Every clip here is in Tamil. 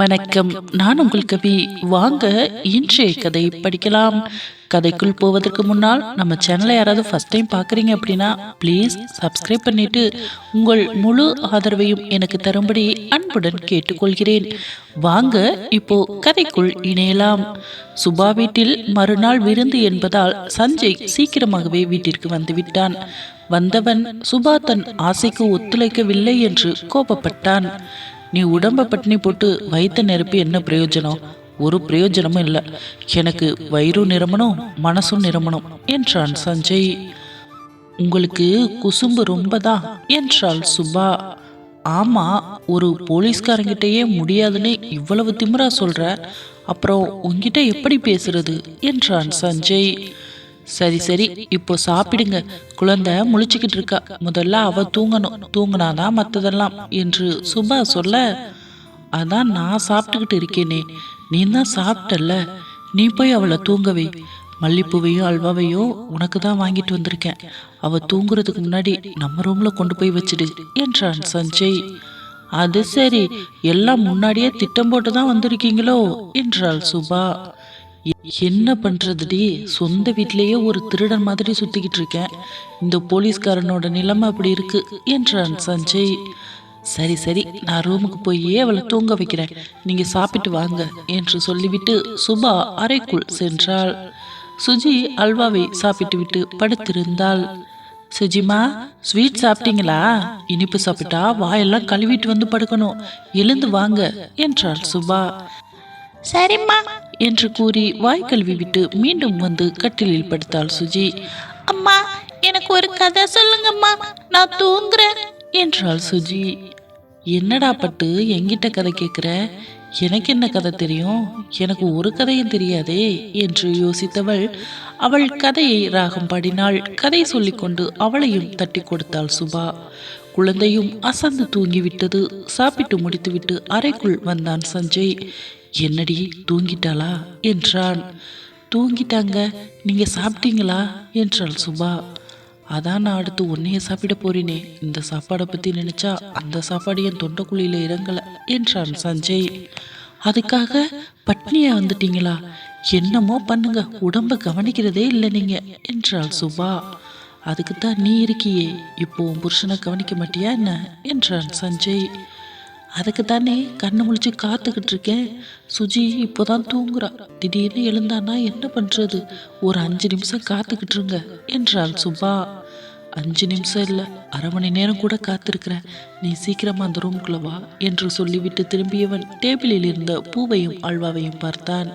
வணக்கம். நான் உங்கள் கவி. வாங்க இன்றைய கதை படிக்கலாம். கதைக்குள் போவதற்கு முன்னால் நம்ம சேனலை யாராவது ஃபர்ஸ்ட் டைம் பார்க்குறீங்க அப்படின்னா ப்ளீஸ் சப்ஸ்கிரைப் பண்ணிட்டு உங்கள் முழு ஆதரவையும் எனக்கு தரும்படி அன்புடன் கேட்டுக்கொள்கிறேன். வாங்க இப்போ கதைக்குள் இணையலாம். சுபா வீட்டில் மறுநாள் விருந்து என்பதால் சஞ்சய் சீக்கிரமாகவே வீட்டிற்கு வந்துவிட்டான். வந்தவன் சுபா தன் ஆசைக்கு ஒத்துழைக்கவில்லை என்று கோபப்பட்டான். நீ உடம்ப பட்டினி போட்டு வயிற்ற நிரப்பி என்ன பிரயோஜனம்? ஒரு பிரயோஜனமும் இல்லை. எனக்கு வயிறும் நிரம்பணும் மனசும் நிரம்பணும் என்றான் சஞ்சய். உங்களுக்கு குசும்பு ரொம்ப தான் என்றாள் சுபா. ஆமா ஒரு போலீஸ்காரங்கிட்டயே முடியாதுன்னு இவ்வளவு திமிரா சொல்ற. அப்புறம் உன்கிட்ட எப்படி பேசுறது? என்றான் சஞ்சய். சரி சரி இப்போ சாப்பிடுங்க. குழந்தை முழிச்சுக்கிட்டு இருக்கா. முதல்ல அவ தூங்கணும். தூங்கினாதான் மற்றதெல்லாம் என்று சுபா சொல்ல அதான் நான் சாப்பிட்டுக்கிட்டு இருக்கேனே. நீ தான் சாப்பிட்டல்ல. நீ போய் அவளை தூங்கவே மல்லிப்பூவையும் அல்வாவையோ உனக்கு தான் வாங்கிட்டு வந்திருக்கேன். அவ தூங்குறதுக்கு முன்னாடி நம்ம ரூம்ல கொண்டு போய் வச்சிடு என்றான் சஞ்சய். அது சரி. எல்லாம் முன்னாடியே திட்டம் போட்டு தான் வந்திருக்கீங்களோ? என்றாள் சுபா. என்ன பண்றதுடி? சொந்த வீட்டிலேயே ஒரு திருடன் மாதிரி சுத்திக்கிட்டு இருக்கேன். இந்த போலீஸ்காரனோட நிலைமை அப்படி இருக்கு என்றான் சஞ்சய். சரி சரி நான் ரூமுக்கு போய் அவளை தூங்க வைக்கிறேன். நீங்க சாப்பிட்டு வாங்க என்று சொல்லிவிட்டு சுபா அறைக்குள் சென்றாள். சுஜி அல்வாவை சாப்பிட்டு விட்டு படுத்திருந்தாள். சுஜிமா ஸ்வீட் சாப்பிட்டீங்களா? இனிப்பு சாப்பிட்டா வாயெல்லாம் கழுவிட்டு வந்து படுக்கணும். எழுந்து வாங்க என்றாள் சுபா. சரிம்மா. என்று கூறி வாய் கழுவி விட்டு மீண்டும் வந்து கட்டிலில் படுத்தாள் சுஜி. அம்மா எனக்கு ஒரு கதை சொல்லுங்கம்மா நான் தூங்குறேன் என்றாள் சுஜி. என்னடா பட்டு எங்கிட்ட கதை கேட்குற எனக்கு என்ன கதை தெரியும்? எனக்கு ஒரு கதையும் தெரியாதே என்று யோசித்தவள் அவள் கதையை ராகம் பாடினாள். கதை சொல்லிக்கொண்டு அவளையும் தட்டி கொடுத்தாள் சுபா. குழந்தையும் அசந்து தூங்கிவிட்டது. சாப்பிட்டு முடித்துவிட்டு அறைக்குள் வந்தான் சஞ்சய். என்னடி தூங்கிட்டாளா? என்றான் தூங்கிட்டாங்க. நீங்க சாப்பிட்டீங்களா? என்றாள் சுபா. அதான் நான் அடுத்து உன்னைய சாப்பிட போறினே. இந்த சாப்பாடை பத்தி நினைச்சா அந்த சாப்பாடு என் தொண்டைக்குழியில் இறங்கல என்றான் சஞ்சய். அதுக்காக பட்னியா வந்துட்டீங்களா? என்னமோ பண்ணுங்க. உடம்ப கவனிக்கிறதே இல்லை நீங்க என்றாள் சுபா. அதுக்கு தான் நீ இருக்கியே. இப்போ உன் புருஷனை கவனிக்க மாட்டியா என்ன? என்றான் சஞ்சய். அதுக்கு தானே கண்ணு முழிச்சு காத்துக்கிட்டு இருக்கேன். சுஜி இப்போதான் தூங்குறா. திடீர்னு எழுந்தானா என்ன பண்றது? ஒரு அஞ்சு நிமிஷம் காத்துக்கிட்டு இருங்க என்றாள் சுபா. அஞ்சு நிமிஷம் இல்லை அரை மணி நேரம் கூட காத்திருக்கிறேன். நீ சீக்கிரமா அந்த ரூம்குள்ள வா என்று சொல்லிவிட்டு திரும்பியவன் டேபிளில் இருந்த பூவையும் அல்வாவையும் பார்த்தான்.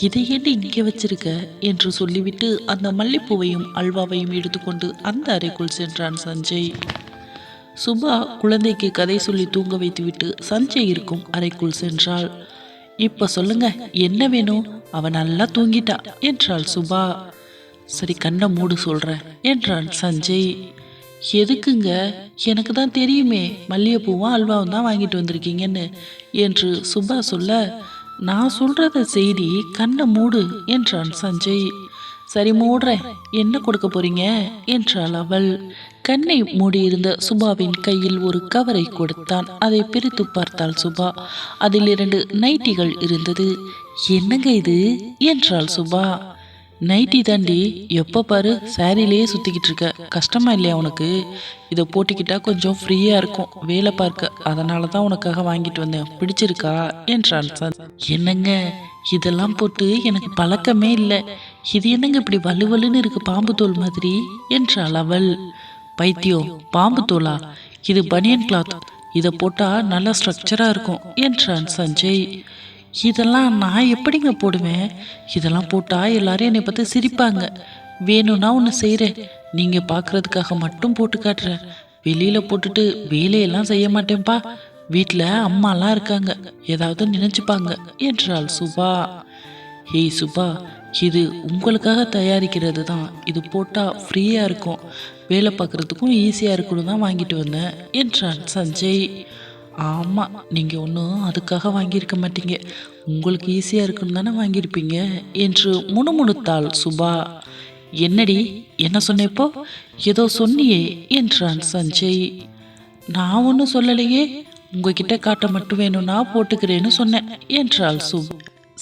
இதை ஏன் இங்கே வச்சிருக்க? என்று சொல்லிவிட்டு அந்த மல்லிப்பூவையும் அல்வாவையும் எடுத்துக்கொண்டு அந்த அறைக்குள் சென்றான் சஞ்சய். சுபா குழந்தைக்கு கதை சொல்லி தூங்க வைத்துவிட்டு சஞ்சய் இருக்கும் அறைக்குள் சென்றாள். இப்ப சொல்லுங்க என்ன வேணும்? அவன் நல்லா தூங்கிட்டா? என்றாள் சுபா. சரி கண்ணை மூடு சொல்றேன் என்றான் சஞ்சய். எதுக்குங்க? எனக்கு தான் தெரியுமே மல்லிகைப்பூவும் அல்வாவும் தான் வாங்கிட்டு வந்திருக்கீங்கன்னு என்று சுபா சொல்ல நான் சொல்கிறத செய்தி கண்ணை மூடு என்றான் சஞ்சய். சரி மூடுறேன். என்ன கொடுக்க போறீங்க? என்றாள் அவள். கண்ணை மூடியிருந்த சுபாவின் கையில் ஒரு கவரை கொடுத்தான். அதை பிரித்து பார்த்தாள் சுபா. அதில் இரண்டு நைட்டிகள் இருந்தது. என்னங்க இது? என்றாள் சுபா. நைட்டி தாண்டி எப்போ பாரு சாரிலேயே சுற்றிக்கிட்டு இருக்க. கஷ்டமா இல்லையா உனக்கு? இதை போட்டிக்கிட்டா கொஞ்சம் ஃப்ரீயாக இருக்கும். வேலை பார்க்க. அதனால தான் உனக்காக வாங்கிட்டு வந்தேன். பிடிச்சிருக்கா? என்றான் சார். என்னங்க? இதெல்லாம் போட்டு எனக்கு பழக்கமே இல்லை. இது என்னங்க இப்படி வலுவலுன்னு இருக்கு பாம்பு தோல் மாதிரி? என்றாள் அவள். பைத்தியம் பாம்பு தோலா இது பனியன் கிளாத் இதை போட்டால் நல்லா ஸ்ட்ரக்சராக இருக்கும் என்றான் சஞ்சய். இதெல்லாம் நான் எப்படிங்க போடுவேன்? இதெல்லாம் போட்டால் எல்லாரும் என்னை பார்த்து சிரிப்பாங்க. வேணும்னா ஒன்று செய்கிறேன் நீங்கள் பார்க்குறதுக்காக மட்டும் போட்டு காட்டுறேன். வெளியில் போட்டுட்டு வேலையெல்லாம் செய்ய மாட்டேன்ப்பா வீட்டில் அம்மாலாம் இருக்காங்க. ஏதாவது நினச்சிப்பாங்க என்றாள் சுபா. ஹேய் சுபா இது உங்களுக்காக தயாரிக்கிறது தான் இது போட்டால் ஃப்ரீயாக இருக்கும். வேலை பார்க்குறதுக்கும் ஈஸியாக இருக்கணும் தான் வாங்கிட்டு வந்தேன் என்றான் சஞ்சய். ஆமாம் நீங்கள் ஒன்றும் அதுக்காக வாங்கியிருக்க மாட்டீங்க. உங்களுக்கு ஈஸியாக இருக்கணும் தானே வாங்கியிருப்பீங்க என்று முணுமுணுத்தாள் சுபா. என்னடி என்ன சொன்னேப்போ ஏதோ சொன்னியே என்றான் சஞ்சய். நான் ஒன்றும் சொல்லலையே உங்ககிட்ட காட்ட மட்டும் வேணும்னா போட்டுக்கிறேன்னு சொன்னேன் என்றாள் சுப்.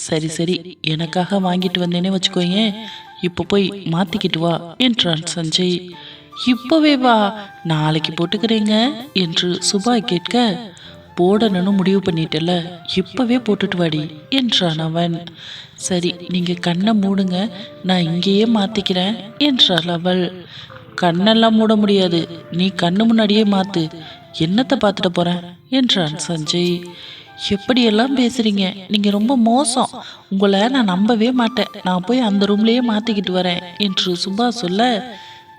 சரி சரி எனக்காக வாங்கிட்டு வந்தேனே வச்சுக்கோயேன் இப்போ போய் மாற்றிக்கிட்டு வா என்றான் சஞ்சய். இப்போவே வா நாளைக்கு போட்டுக்கிறீங்க என்று சுபா கேட்க போடணும்னு முடிவு பண்ணிட்டல இப்பவே போட்டுட்டு வாடி என்றான் அவன். சரி நீங்க கண்ணை மூடுங்க நான் இங்கேயே மாத்திக்கிறேன் என்றாள் அவள். கண்ணெல்லாம் மூட முடியாது நீ கண்ணு முன்னாடியே மாத்து என்னத்தை பார்த்துட்டு போறேன் என்றான் சஞ்சய். எப்படியெல்லாம் பேசுறீங்க? நீங்க ரொம்ப மோசம். உங்களை நான் நம்பவே மாட்டேன். நான் போய் அந்த ரூம்லயே மாத்திக்கிட்டு வரேன் என்று சுபா சொல்ல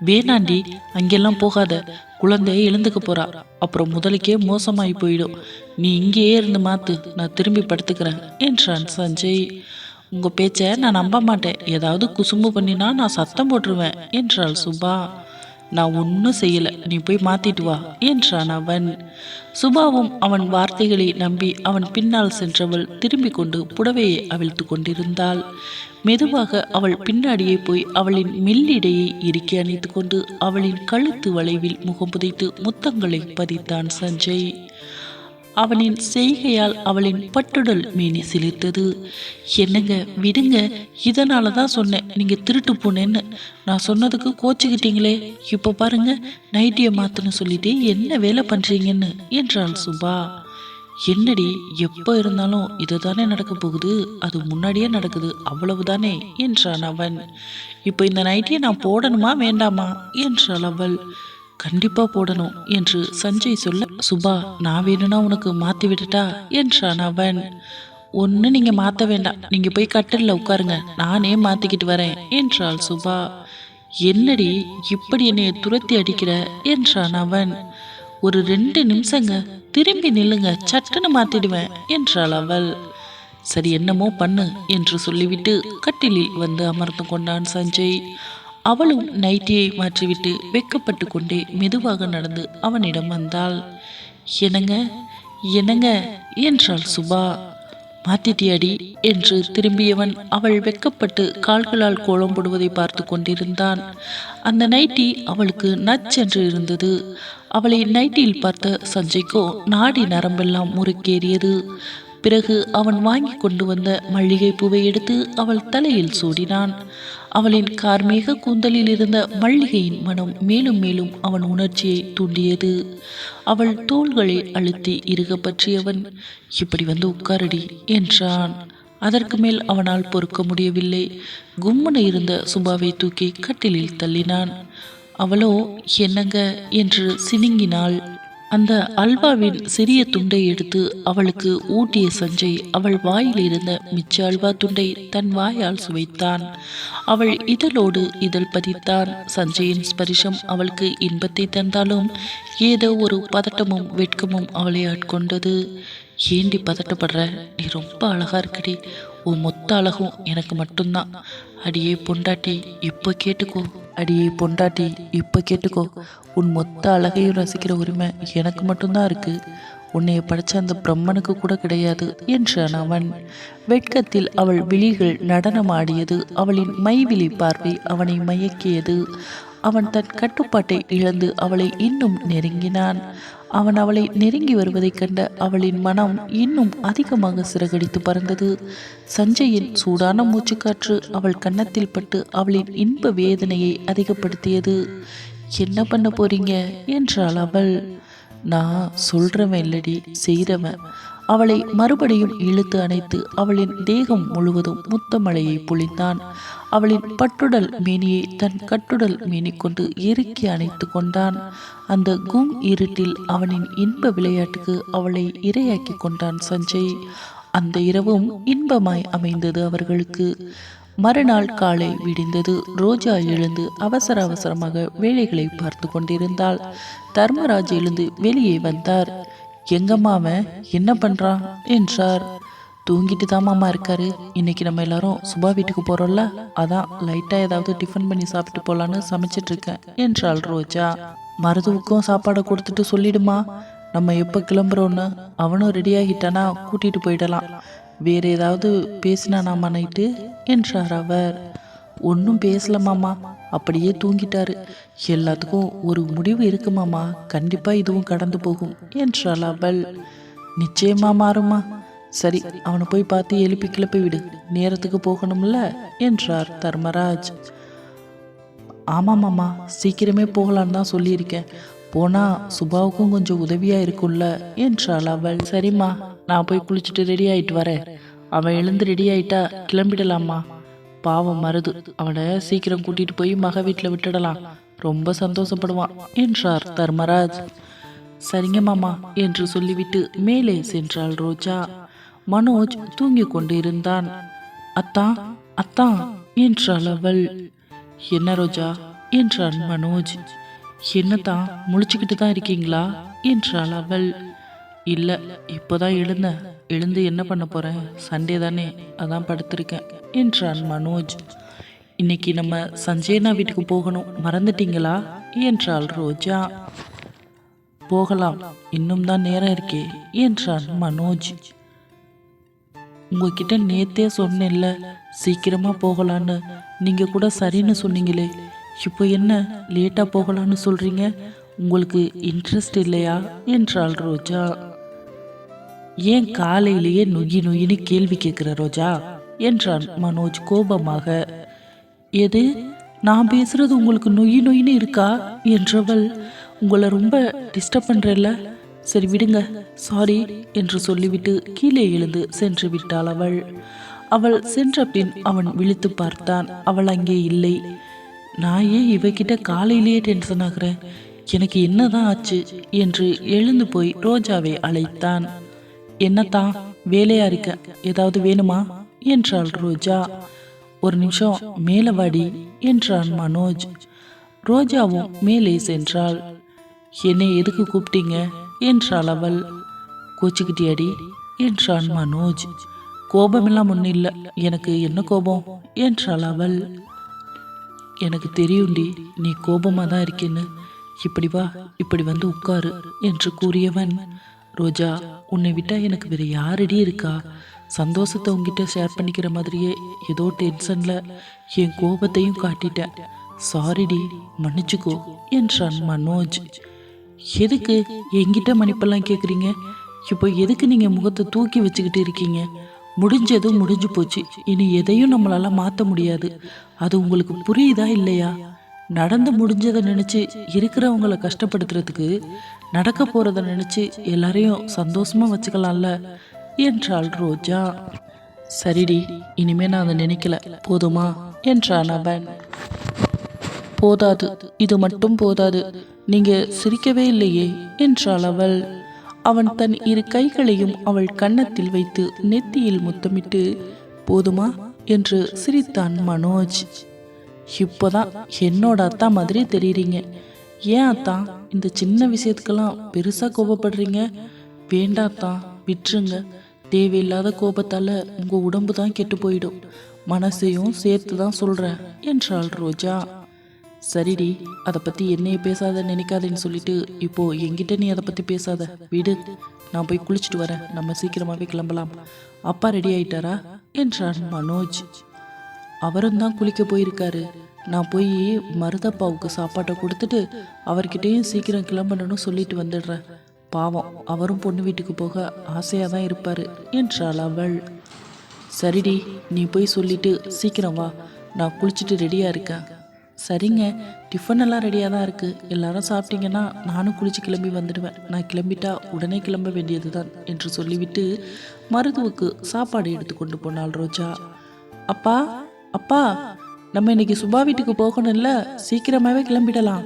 வேணாண்டி அங்கெல்லாம் போகாத. குழந்தை எழுந்துக்க போறா. அப்புறம் முதலுக்கே மோசமாயி போயிடும். நீ இங்கேயே இருந்து மாத்து. நான் திரும்பி படுத்துக்கிறேன் என்றான் சஞ்சய். உங்க பேச்சை நான் நம்ப மாட்டேன். ஏதாவது குசும்பு பண்ணினா நான் சத்தம் போட்டுருவேன் என்றாள் சுபா. நான் ஒன்றும் செய்யலை. நீ போய் மாத்திட்டு வா என்றான் அவன். சுபாவும் அவன் வார்த்தைகளை நம்பி அவன் பின்னால் சென்றவள் திரும்பி கொண்டு புடவையை அவிழ்த்து கொண்டிருந்தாள். மெதுவாக அவள் பின்னாடியே போய் அவளின் மெல்லிடையை இறுக்கி அணைத்து கொண்டு அவளின் கழுத்து வளைவில் முகம் புதைத்து முத்தங்களை பதித்தான் சஞ்சய். அவனின் செய்கையால் அவளின் பட்டுடல் மேனி சிலிர்த்தது. என்னங்க விடுங்க இதனால தான் சொன்னேன் நீங்கள் திருட்டு போனேன்னு. நான் சொன்னதுக்கு கோச்சிக்கிட்டீங்களே இப்போ பாருங்க நைட்டியை மாத்துன்னு சொல்லிட்டு என்ன வேலை பண்ணுறீங்கன்னு என்றாள் சுபா. என்னடி எப்போ இருந்தாலும் இதுதானே நடக்க போகுது அது முன்னாடியே நடக்குது அவ்வளவு தானே என்றான் அவன். இப்போ இந்த நைட்டியை நான் போடணுமா வேண்டாமா என்றாள் அவள். கண்டிப்பா போடணும் என்று சஞ்சய் சொல்ல சுபா நான் வேணும்னா உனக்கு மாத்தி விட்டுட்டா? என்றான் அவன். ஒன்று நீங்க மாத்த வேண்டாம். நீங்க போய் கட்டில்ல உட்காருங்க. நானே மாத்திக்கிட்டு வரேன் என்றாள் சுபா. என்னடி இப்படி என்னைய துரத்தி அடிக்கிற? என்றான் அவன். ஒரு ரெண்டு நிமிஷங்க. திரும்பி நில்லுங்க. சட்டுன்னு மாத்திடுவேன் என்றாள் அவள். சரி என்னமோ பண்ணு என்று சொல்லிவிட்டு கட்டிலில் வந்து அமர்ந்து கொண்டான் சஞ்சய். அவளும் நைட்டியை மாற்றிவிட்டு வெக்கப்பட்டு கொண்டே மெதுவாக நடந்து அவனிடம் வந்தாள். என்னங்க என்னங்க? என்றாள் சுபா. மாத்திட்டியாடி என்று திரும்பியவன் அவள் வெக்கப்பட்டு கால்களால் கோலம் போடுவதை பார்த்து கொண்டிருந்தான். அந்த நைட்டி அவளுக்கு நச்சென்று இருந்தது. அவளை நைட்டியில் பார்த்த சஞ்சய்க்கோ நாடி நரம்பெல்லாம் முறுக்கேறியது. பிறகு அவன் வாங்கி கொண்டு வந்த மல்லிகை பூவை எடுத்து அவள் தலையில் சூடினான். அவளின் கார்மேக கூந்தலில் இருந்த மல்லிகையின் மனம் மேலும் மேலும் அவன் உணர்ச்சியை தூண்டியது. அவள் தோள்களை அழுத்தி இறுக பற்றியவன் இப்படி வந்து உட்காரடி என்றான். அதற்கு மேல் அவனால் பொறுக்க முடியவில்லை. கும்மன இருந்த சுபாவை தூக்கி கட்டிலில் தள்ளினான். அவளோ என்னங்க? என்று சினுங்கினாள். அந்த அல்வாவின் சிறிய துண்டை எடுத்து அவளுக்கு ஊட்டிய சஞ்சய் அவள் வாயில் இருந்த மிச்ச அல்வா துண்டை தன் வாயால் சுவைத்தான். அவள் இதழோடு இதழ் பதித்தான். சஞ்சயின் ஸ்பரிசம் அவளுக்கு இன்பத்தை தந்தாலும் ஏதோ ஒரு பதட்டமும் வெட்கமும் அவளை ஆட்கொண்டது. ஏண்டி பதட்டப்படுற? நீ ரொம்ப அழகா இருக்கடி. உன் மொத்த அழகும் எனக்கு மட்டும்தான். அடியே பொண்டாட்டி இப்போ கேட்டுக்கோ. அடியே பொண்டாட்டி இப்போ கேட்டுக்கோ. உன் மொத்த அழகையும் ரசிக்கிற உரிமை எனக்கு மட்டும்தான் இருக்கு. உன்னைய படைச்ச அந்த பிரம்மனுக்கு கூட கிடையாது என்றான் அவன். வெட்கத்தில் அவள் விழிகள் நடனமாடியது. அவளின் மைவிழி பார்வை அவனை மயக்கியது. அவன் தன் கட்டுப்பாட்டை இழந்து அவளை இன்னும் நெருங்கினான். அவன் அவளை நெருங்கி வருவதைக் கண்ட அவளின் மனம் இன்னும் அதிகமாக சிறகடித்து பறந்தது. சஞ்சயின் சூடான மூச்சுக்காற்று அவள் கன்னத்தில் பட்டு அவளின் இன்ப வேதனையை அதிகப்படுத்தியது. என்ன பண்ண போறீங்க? என்றாள் அவள். நான் சொல்றவன் இல்லடி செய்கிறவன் அவளை மறுபடியும் இழுத்து அணைத்து அவளின் தேகம் முழுவதும் முத்தமழையை பொழிந்தான். அவளின் பட்டுடல் மேனியை தன் கட்டுடல் மேனி கொண்டு இறுக்கி அணைத்து கொண்டான். அந்த கும் இருட்டில் அவனின் இன்ப விளையாட்டுக்கு அவளை இரையாக்கி கொண்டான் சஞ்சய். அந்த இரவும் இன்பமாய் அமைந்தது அவர்களுக்கு. மறுநாள் காலை விடிந்தது. ரோஜா எழுந்து அவசர அவசரமாக வேலைகளை பார்த்து கொண்டிருந்தாள். தர்மராஜ் எழுந்து வெளியே வந்தார். எங்கம்மாவன் என்ன பண்றான் என்றார். தூங்கிட்டு தான் மாமா இருக்காரு. இன்னைக்கு நம்ம எல்லாரும் சுபா வீட்டுக்கு போறோம்ல? அதான் லைட்டா ஏதாவது டிஃபன் பண்ணி சாப்பிட்டு போலான்னு சமைச்சிட்டு இருக்கேன் என்றாள் ரோஜா. மருதுவுக்கும் சாப்பாடை கொடுத்துட்டு சொல்லிடுமா? நம்ம எப்போ கிளம்புறோன்னு? அவனும் ரெடி ஆகிட்டானா? கூட்டிட்டு போயிடலாம். வேற ஏதாவது பேசினானாமா நைட்டு என்றார் அவர். ஒன்றும் பேசலமாமா அப்படியே தூங்கிட்டாரு. எல்லாத்துக்கும் ஒரு முடிவு இருக்குமாமா கண்டிப்பாக இதுவும் கடந்து போகும் என்றாள் அவள். நிச்சயமா மாறுமா சரி அவனை போய் பார்த்து எழுப்பி கிளப்பி விடு. நேரத்துக்கு போகணும்ல என்றார் தர்மராஜ். ஆமாம் மாமா சீக்கிரமே போகலான்னு தான் சொல்லியிருக்கேன். போனா சுபாவுக்கும் கொஞ்சம் உதவியா இருக்கும்ல என்றாள் அவள். சரிம்மா நான் போய் குளிச்சுட்டு ரெடி ஆயிட்டு வரேன். அவன் எழுந்து ரெடி ஆயிட்டா கிளம்பிடலாமா பாவம் மருது. அவனை சீக்கிரம் கூட்டிட்டு போய் மக வீட்டில் விட்டுடலாம். ரொம்ப சந்தோஷப்படுவான் என்றார் தர்மராஜ். சரிங்க மாமா என்று சொல்லிவிட்டு மேலே சென்றாள் ரோஜா. மனோஜ் தூங்கிக் கொண்டிருந்தான். அத்தா அத்தா என்றாள் அவள். என்ன ரோஜா? என்றான் மனோஜ். என்னதான் முழிச்சுக்கிட்டு தான் இருக்கீங்களா? என்றாள் அவள். இல்லை இப்போதான் எழுந்தேன். எழுந்து என்ன பண்ண போகிறேன் சண்டே தானே அதான் படுத்திருக்கேன் என்றான் மனோஜ். இன்னைக்கு நம்ம சஞ்சயனா வீட்டுக்கு போகணும் மறந்துட்டீங்களா? என்றாள் ரோஜா. போகலாம் இன்னும் தான் நேரம் இருக்கே என்றான் மனோஜ். உங்ககிட்ட நேத்தே சொன்னேன்ல சீக்கிரமாக போகலான்னு நீங்கள் கூட சரின்னு சொன்னீங்களே இப்போ என்ன லேட்டாக போகலான்னு சொல்கிறீங்க உங்களுக்கு இன்ட்ரெஸ்ட் இல்லையா? என்றாள் ரோஜா. ஏன் காலையிலேயே நொய்யி நொயின்னு கேள்வி கேட்கிற ரோஜா? என்றான் மனோஜ் கோபமாக. எது நான் பேசுறது உங்களுக்கு நொய்யி நொயின்னு இருக்கா? என்றவள் உங்களை ரொம்ப டிஸ்டர்ப் பண்றேல்ல? சரி விடுங்க சாரி என்று சொல்லிவிட்டு கீழே எழுந்து சென்று விட்டாள் அவள். அவள் சென்ற பின் அவன் விழித்து பார்த்தான். அவள் அங்கே இல்லை. நான் ஏன் இவகிட்ட காலையிலேயே டென்ஷன் ஆகிறேன்? எனக்கு என்னதான் ஆச்சு? என்று எழுந்து போய் ரோஜாவை அழைத்தான். என்னத்தான் வேலையா இருக்க? ஏதாவது வேணுமா? என்றாள் ரோஜா. ஒரு நிமிஷம் மேல வாடி என்றான் மனோஜ். ரோஜாவும் மேலே சென்றாள். என்னை எதுக்கு கூப்பிட்டீங்க? என்றாள் அவள். கோச்சுக்கிட்டியாடி? என்றான் மனோஜ். கோபமெல்லாம் ஒன்றும் இல்லை. எனக்கு என்ன கோபம்? என்றாள் அவள். எனக்கு தெரியும்டி. நீ கோபமாக தான் இருக்கேன்னு. இப்படி வா. இப்படி வந்து உட்காரு என்று கூறியவன். ரோஜா உன்னை விட்டால் எனக்கு வேறு யாரடி இருக்கா? சந்தோஷத்தை உங்ககிட்ட ஷேர் பண்ணிக்கிற மாதிரியே ஏதோ டென்ஷனில் என் கோபத்தையும் காட்டிட்டேன். சாரிடி மன்னிச்சுக்கோ என்றான் மனோஜ். எதுக்கு என்கிட்ட மன்னிப்பெல்லாம் கேட்குறீங்க இப்போ எதுக்கு நீங்கள் முகத்தை தூக்கி வச்சுக்கிட்டு இருக்கீங்க? முடிஞ்சதும் முடிஞ்சு போச்சு. இனி எதையும் நம்மளால் மாற்ற முடியாது. அது உங்களுக்கு புரியுதா இல்லையா? நடந்து முடிஞ்சதை நினச்சி இருக்கிறவங்கள கஷ்டப்படுத்துறதுக்கு நடக்க போறத நினைச்சு எல்லாரையும் சந்தோஷமா வச்சுக்கலாம்ல? என்றாள் ரோஜா. சரிடி இனிமே நான் அதை நினைக்கல. போதுமா? என்றான் அவன். போதாது. இது மட்டும் போதாது. நீங்க சிரிக்கவே இல்லையே? என்றாள் அவள். அவன் தன் இரு கைகளையும் அவள் கன்னத்தில் வைத்து நெத்தியில் முத்தமிட்டு போதுமா? என்று சிரித்தான் மனோஜ். இப்போதான் என்னோட அத்தா மாதிரி தெரியுறீங்க. ஏன் அத்தா இந்த சின்ன விஷயத்துக்கெல்லாம் பெருசா கோபப்படுறீங்க? வேண்டாத்தான் விட்டுருங்க. தேவையில்லாத கோபத்தால உங்க உடம்பு தான் கெட்டு போயிடும். மனசையும் சேர்த்து தான் சொல்கிறேன் என்றாள் ரோஜா. சரிடி அதை பத்தி என்னைய பேசாத நினைக்காதேன்னு சொல்லிட்டு இப்போ என்கிட்ட நீ அதை பத்தி பேசாத. விடு நான் போய் குளிச்சுட்டு வரேன். நம்ம சீக்கிரமாவே கிளம்பலாம். அப்பா ரெடி ஆயிட்டாரா? என்றான் மனோஜ். அவரும் தான் குளிக்க போயிருக்காரு. நான் போய் மருதப்பாவுக்கு சாப்பாட்டை கொடுத்துட்டு அவர்கிட்டயும் சீக்கிரம் கிளம்பணும்னு சொல்லிட்டு வந்துடுறேன். பாவம் அவரும் பொண்ணு வீட்டுக்கு போக ஆசையாக தான் இருப்பார் என்றாள் அவள். சரிடி நீ போய் சொல்லிட்டு சீக்கிரம் வா நான் குளிச்சுட்டு ரெடியாக இருக்கேன். சரிங்க டிஃபன் எல்லாம் ரெடியாக தான் இருக்குது எல்லாரும் சாப்பிட்டீங்கன்னா நானும் குளிச்சு கிளம்பி வந்துடுவேன். நான் கிளம்பிட்டா உடனே கிளம்ப வேண்டியது தான் என்று சொல்லிவிட்டு மருதுவுக்கு சாப்பாடு எடுத்து கொண்டு போனாள் ரோஜா. அப்பா அப்பா நம்ம இன்னைக்கு சுபா வீட்டுக்கு போகணும்ல சீக்கிரமாவே கிளம்பிடலாம்.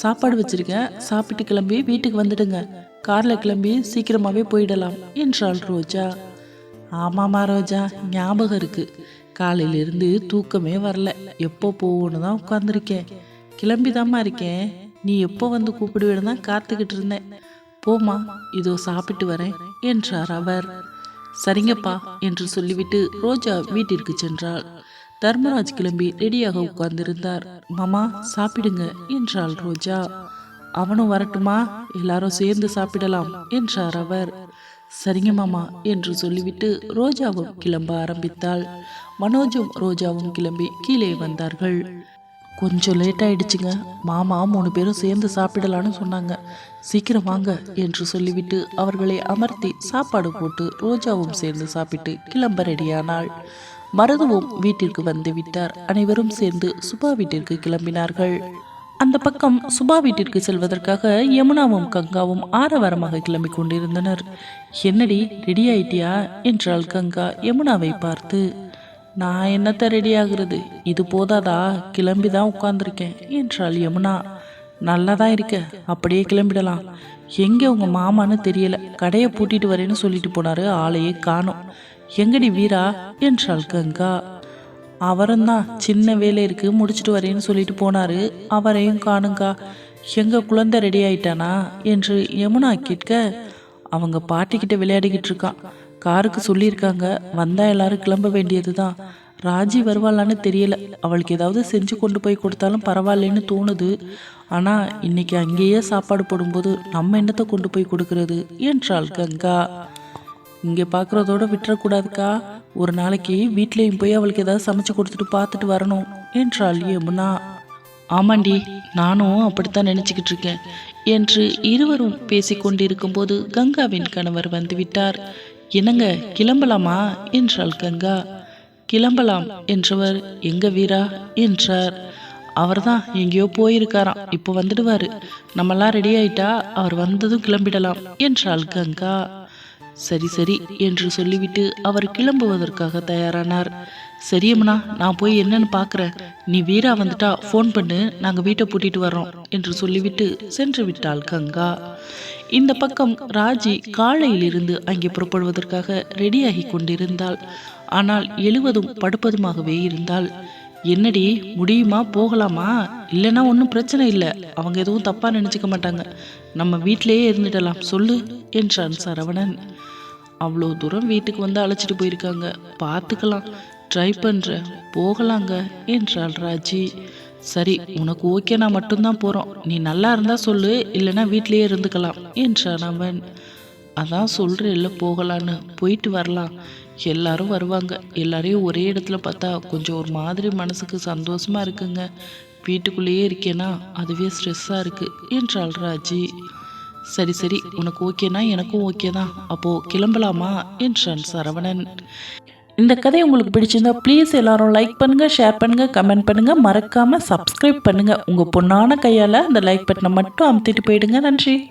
சாப்பாடு வச்சிருக்கேன் சாப்பிட்டு கிளம்பி வீட்டுக்கு வந்துடுங்க. கார்ல கிளம்பி சீக்கிரமாவே போயிடலாம் என்றாள் ரோஜா. ஆமாமா ரோஜா ஞாபகம் இருக்கு. காலையிலிருந்து தூக்கமே வரல எப்போ போகணும்னு தான் உட்காந்துருக்கேன் கிளம்பிதாம்மா இருக்கேன். நீ எப்போ வந்து கூப்பிடுவேன்னு தான் காத்துக்கிட்டு இருந்தேன். போமா இதோ சாப்பிட்டு வரேன் என்றார் அவர். சரிங்கப்பா என்று சொல்லிவிட்டு ரோஜா வீட்டிற்கு சென்றாள். தர்மராஜ் கிளம்பி ரெடியாக உட்கார்ந்திருந்தார். மாமா சாப்பிடுங்க என்றாள் ரோஜா. அவனும் வரட்டுமா? எல்லாரும் சேர்ந்து சாப்பிடலாம் என்றார் அவர். சரிங்க மாமா என்று சொல்லிவிட்டு ரோஜாவும் கிளம்ப ஆரம்பித்தாள். மனோஜும் ரோஜாவும் கிளம்பி கீழே வந்தார்கள். கொஞ்சம் லேட் ஆயிடுச்சுங்க. மாமா மூணு பேரும் சேர்ந்து சாப்பிடலான்னு சொன்னாங்க. சீக்கிரம் வாங்க என்று சொல்லிவிட்டு அவர்களை அமர்த்தி சாப்பாடு போட்டு ரோஜாவும் சேர்ந்து சாப்பிட்டு கிளம்ப ரெடியானாள். மருதுவும் வீட்டிற்கு வந்து விட்டார். அனைவரும் சேர்ந்து சுபா வீட்டிற்கு கிளம்பினார்கள். அந்த பக்கம் சுபா வீட்டிற்கு செல்வதற்காக யமுனாவும் கங்காவும் ஆரவாரமாக கிளம்பி கொண்டிருந்தனர். என்னடி ரெடி ஆயிட்டியா? என்றாள் கங்கா யமுனாவை பார்த்து. நான் என்னத்த ரெடி ஆகுறது? இது போதாதா? கிளம்பி தான் உட்கார்ந்துருக்கேன் என்றாள் யமுனா. நல்லா தான் இருக்க. அப்படியே கிளம்பிடலாம். எங்கே உங்கள் மாமான்னு தெரியல. கடையை பூட்டிட்டு வரேன்னு சொல்லிட்டு போனாரு ஆளையே காணும். எங்கடி வீரா? என்றாள் கங்கா. அவரும்தான் சின்ன வேலை இருக்கு முடிச்சிட்டு வரேன்னு சொல்லிட்டு போனாரு. அவரையும் காணுங்கா. எங்க குழந்தை ரெடி ஆயிட்டானா? என்று யமுனா கேட்க அவங்க பாட்டிக்கிட்ட விளையாடிக்கிட்டு இருக்கான். காருக்கு சொல்லியிருக்காங்க வந்தா எல்லாரும் கிளம்ப வேண்டியது தான் ராஜி வருவாளான்னு தெரியல. அவளுக்கு ஏதாவது செஞ்சு கொண்டு போய் கொடுத்தாலும் பரவாயில்லன்னு தோணுது. ஆனால் இன்னைக்கு அங்கேயே சாப்பாடு போடும்போது நம்ம என்னத்தை கொண்டு போய் கொடுக்கறது? என்றாள் கங்கா. இங்கே பார்க்குறதோட விட்டுறக்கூடாதுக்கா. ஒரு நாளைக்கு வீட்லேயும் போய் அவளுக்கு ஏதாவது சமைச்சு கொடுத்துட்டு பார்த்துட்டு வரணும் என்றாள் யமுனா. ஆமாண்டி நானும் அப்படித்தான் நினச்சிக்கிட்டு இருக்கேன் என்று இருவரும் பேசிக்கொண்டிருக்கும் போது கங்காவின் கணவர் வந்துவிட்டார். என்னங்க கிளம்பலாமா? என்றாள் கங்கா. கிளம்பலாம் என்றவர் எங்க வீரா? என்றார். அவர்தான் எங்கேயோ போயிருக்காராம். இப்போ வந்துடுவாரு. நம்மெல்லாம் ரெடி ஆயிட்டா அவர் வந்ததும் கிளம்பிடலாம் என்றாள் கங்கா. சரி சரி என்று சொல்லிவிட்டு அவர் கிளம்புவதற்காக தயாரானார். சரியம்னா நான் போய் என்னன்னு பார்க்குறேன். நீ வீரா வந்துட்டா ஃபோன் பண்ணு நாங்கள் வீட்டை பூட்டிட்டு வர்றோம் என்று சொல்லிவிட்டு சென்று விட்டாள் கங்கா. இந்த பக்கம் ராஜி காலையிலிருந்து அங்கே புறப்படுவதற்காக ரெடியாகி கொண்டிருந்தாள். ஆனால் எழுவதும் படுப்பதுமாகவே இருந்தாள். என்னடி முடியுமா? போகலாமா? இல்லைன்னா ஒன்றும் பிரச்சனை இல்லை. அவங்க எதுவும் தப்பாக நினச்சிக்க மாட்டாங்க. நம்ம வீட்டிலேயே இருந்துடலாம். சொல்லு என்றான் சரவணன். அவ்வளோ தூரம் வீட்டுக்கு வந்து அழைச்சிட்டு போயிருக்காங்க. பார்த்துக்கலாம். ட்ரை பண்ணுறேன் போகலாங்க என்றாள் ராஜி. சரி உனக்கு ஓகேனா மட்டும்தான் போகிறோம் நீ நல்லா இருந்தால் சொல்லு இல்லைன்னா வீட்டிலேயே இருந்துக்கலாம் என்றான் அவன். அதான் சொல்கிறேன்ல போகலான்னு. போயிட்டு வரலாம். எல்லாரும் வருவாங்க. எல்லாரையும் ஒரே இடத்துல பார்த்தா கொஞ்சம் ஒரு மாதிரி மனசுக்கு சந்தோஷமா இருக்குங்க. வீட்டுக்குள்ளேயே இருக்கேனா? அதுவே ஸ்ட்ரெஸ்ஸாக இருக்கு. என்றாள் ராஜி. சரி சரி உனக்கு ஓகேனா? எனக்கும் ஓகே தான் அப்போ கிளம்பலாமா? என்றான் சரவணன். இந்த கதை உங்களுக்கு பிடிச்சிருந்தா ப்ளீஸ் எல்லாரும் லைக் பண்ணுங்க ஷேர் பண்ணுங்க கமெண்ட் பண்ணுங்க. மறக்காம சப்ஸ்கிரைப் பண்ணுங்க. உங்க பொண்ணான கையால அந்த லைக் பட்டனை மட்டும் அமுத்திட்டு போயிடுங்க. நன்றி.